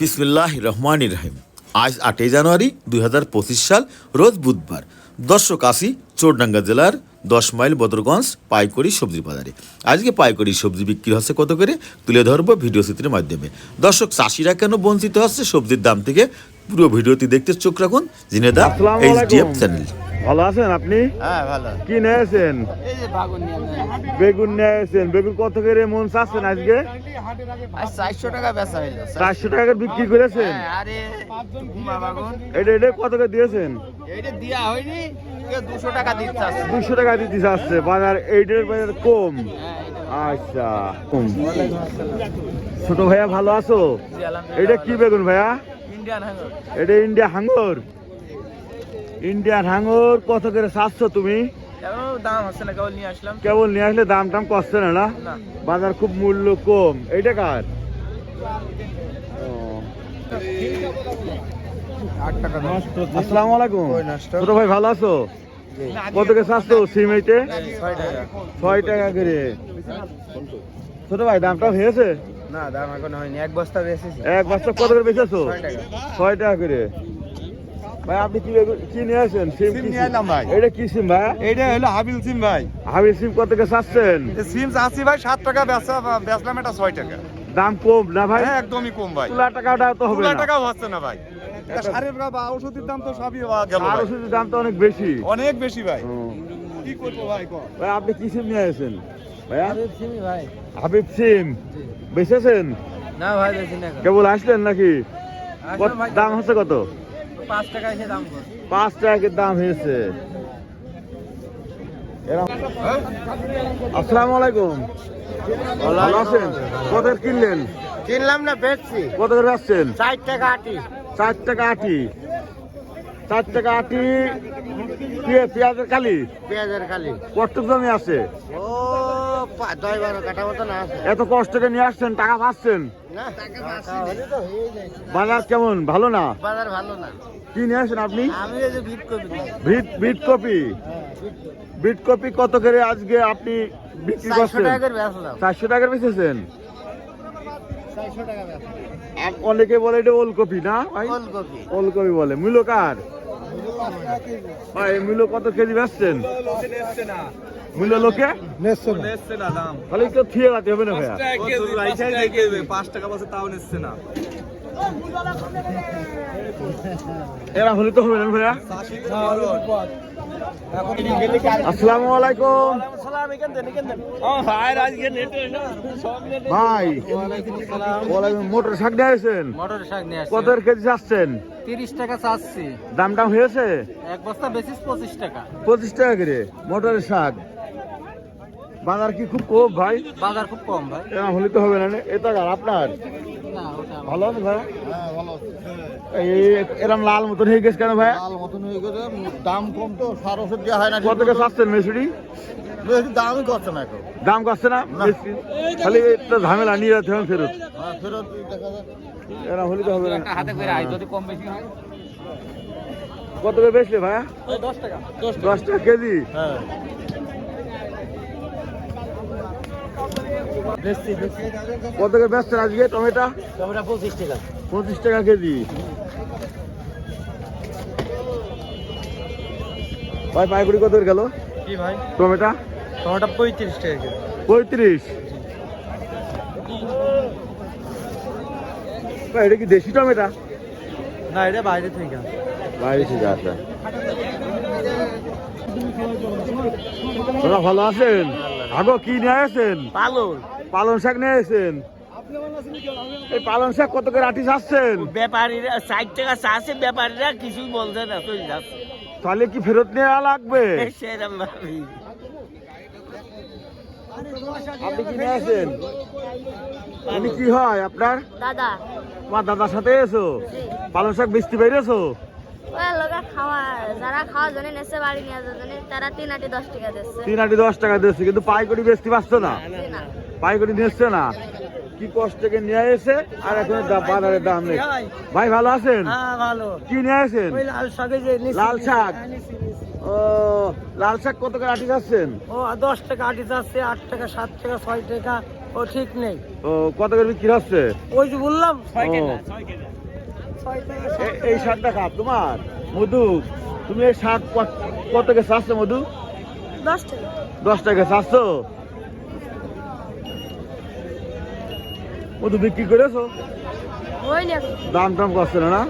বিসমিল্লাহ রহমান রহিম। আজ আটই জানুয়ারি দুই হাজার পঁচিশ সাল রোজ বুধবার। দর্শক আসি চোরডাঙ্গা জেলার দশ মাইল বদরগঞ্জ পাইকড়ি সবজির বাজারে। আজকে পাইকড়ি সবজি বিক্রি হচ্ছে কত করে তুলে ধরবো ভিডিও চিত্রের মাধ্যমে। দর্শক চাষিরা কেন বঞ্চিত হচ্ছে সবজির দাম থেকে? পুরো ভিডিওটি দেখতে চোখ রাখুন জিনেদা এইচডিএফ চ্যানেল। ভালো আছেন আপনি? হ্যাঁ ভালো। কি নিয়েছেন বাগুন নিয়েছেন বেগুন কত করে মন চাচ্ছেন আজকে? চারশো টাকা বেচা হইল। চারশো টাকা বিক্রি করেছেন? হ্যাঁ, এটা এটা কত করে দিয়েছেন? দিয়া হয়নি দুশো টাকা দিতে চাচ্ছে। দুশো টাকা দিতে চাচ্ছে। বাজার এইটার বাজার কম। হ্যাঁ, আচ্ছা কম। ছোট ভাইয়া ভালো আছো? এটা কি বেগুন ভাইয়া? এটা ইন্ডিয়া হাঙ্গর? ইন্ডিয়ান হাঙ্গর কত করে চাচ্ছ তুমি? কেবল নিয়ে আসলাম। কেবল নিয়ে আসলে দাম টাম কষ্ট না না? বাজার খুব মূল্য কম। এইটা কার। আসসালামু আলাইকুম। ছোট ভাই ভালো আছো? কত করে চাচ্ছো সিম এইতে? ছয় টাকা। করে। ছোট ভাই দামটা হয়েছে? না দাম এখন হয়নি। এক বস্তা বেশিছি এক বস্তা কত করে বেচেছো। ছয় টাকা করে। ভাই আপনি কি কি নিয়ে আসেন? সিম সিম নিয়ে এলাম ভাই। এটা কি সিম ভাই? এইটা হলো হাবিল সিম ভাই। সিম কত করে চাচ্ছেন? সিম চাচ্ছি ভাই সাত টাকা বেচা বেচলাম এটা ছয় টাকা। দাম কম না ভাই? হ্যাঁ একদমই কম ভাই। তুলা টাকাটা তো হবে তুলা টাকাও হচ্ছে না ভাই। এটা সারের বা ওষুধের দাম তো সবই গেল আর ওষুধের দাম তো অনেক বেশি। অনেক বেশি ভাই। ও। কি করব ভাই ভাই আপনি কি সিম নিয়ে আসেন? ভাইয়া চিনি ভাই। হাবিব সিম। বেচেছেন? না ভাই না কেবল আসলেন নাকি? ভাই। দাম হচ্ছে কত? পাঁচ টাকা এসে দাম পাঁচ টাকা দাম হয়েছে। এরম- আসসালামু আলাইকুম। ভালো আছেন? কত কিনলেন? কিনলাম না বেচছি। কত করে আসছেন? ষাট টাকা আটি। চার টাকা আটি। চার টাকা আটি। পেঁয়া- পেঁয়াজের কালি পেঁয়াজের খালি। কষ্ট জমি আছে? ও এত কষ্ট করে নিয়ে আসছেন টাকা পাচ্ছেন? বাজার কেমন ভালো না? বাজার ভালো না। কি নিয়ে আসেন আপনি? ভিট কপি বিট কপি? কত করে আজকে আপনি বিক্রি করছেন? করে চারশো টাকার বেচেছেন? অনেকে বলে এটা ওলকপি না ওলকপি বলে। মূল্য কার? ভাই মূল্য কত কেজি বেচছেন? মূল্য লোকে? তাহলে একটু থিয়ে রাখতে হবে না ভাইয়া? পাঁচ টাকা বছর তাও নিচ্ছে না। এরা হলে তো হবে না ভাইয়া। আসসালামু আলাইকুম। ভাই মোটর শাক নিয়ে আসেন মটর শাক নিয়ে কত কেজি চাচ্ছেন? তিরিশ টাকা চাচ্ছি। দাম টাম হয়েছে? এক বস্তা বেশি পঁচিশ টাকা। পঁচিশ টাকা করে মোটরের শাক। বাজার কি খুব কম ভাই? বাজার খুব কম ভাই। এরকম হলে তো হবে না। এটা ভালো আছে ভাই? এই এরকম লাল মতন হয়ে গেছে কেন ভাই? লাল মতন হয়ে গেছে দাম কম তো সার ওষুধ দেওয়া হয় না কত করে চাচ্ছেন মেসুরি? বেশি দামই করছে না এখন। দাম করছে না। খালি একটা ঝামেলা নিয়ে যেতে হবে ফেরত। হ্যাঁ, ফেরত দেখা এরকম হলে তো হবে না। হাতে করে আয় যদি কম বেশি হয়। কত করে বেচলে ভাইয়া? দশ টাকা। দশ টাকা কেজি? হ্যাঁ বেশি বেশি কত করে বেচছেন আজকে টমেটো? টমেটো পঁচিশ টাকা। পঁচিশ টাকা কেজি। ভাই পাইকুড়ি কত গেল? কি ভাই? টমেটো? টমেটো পঁয়ত্রিশ টাকা কেজি। পঁয়ত্রিশ? ভাই, এটা কি দেশি টমেটো? না এটা বাইরে থেকে। বাইরে থেকে আসা। ভালো আছেন? আগো কি নিয়ে আসেন পালন পালং শাক নিয়ে আসেন এই পালং শাক কত করে আটি আসছেন ব্যাপারীরা ষাট টাকা চাষে ব্যাপারীরা কিছুই বলছে না চলে যাচ্ছে। তাহলে কি ফেরত নেওয়া লাগবে? সেরকম ভাবি। আপনি কি নিয়ে আসেন? উনি কি হয় আপনার? দাদা। তোমার দাদার সাথে এসো। পালং শাক বেচতে খাওয়া যারা খাওয়ার জন্য নেছে বাড়ি নিয়ে যাওয়ার জন্য তারা তিন আটি দশ টাকা দিচ্ছে। তিন আটি দশ টাকা দিচ্ছে কিন্তু পাইকারি বেচতে পারছ না না। পাইকারি নিচ্ছে না। কি কষ্ট থেকে নিয়ে এসে আর এখন বাজারের দাম নেই। ভাই ভালো আছেন? হ্যাঁ ভালো। কি নিয়ে আসেন? লাল শাকে যে নিছি- লাল শাক? হ্যাঁ। ও লাল শাক কত করে আটি যাচ্ছেন? ও দশ টাকা আটি যাচ্ছে আট টাকা সাত টাকা ছয় টাকা ও ঠিক নেই। ও কত করে বিক্রি হচ্ছে? ওই যে বললাম এই শাকটা খাপ তোমার? মধু? তুমি এই শাক কত- কত টাকা চাচ্ছ মধু? দশ টাকা। দশ টাকা চাচ্ছ? মধু বিক্রি করেছ? দাম টাম করছে না?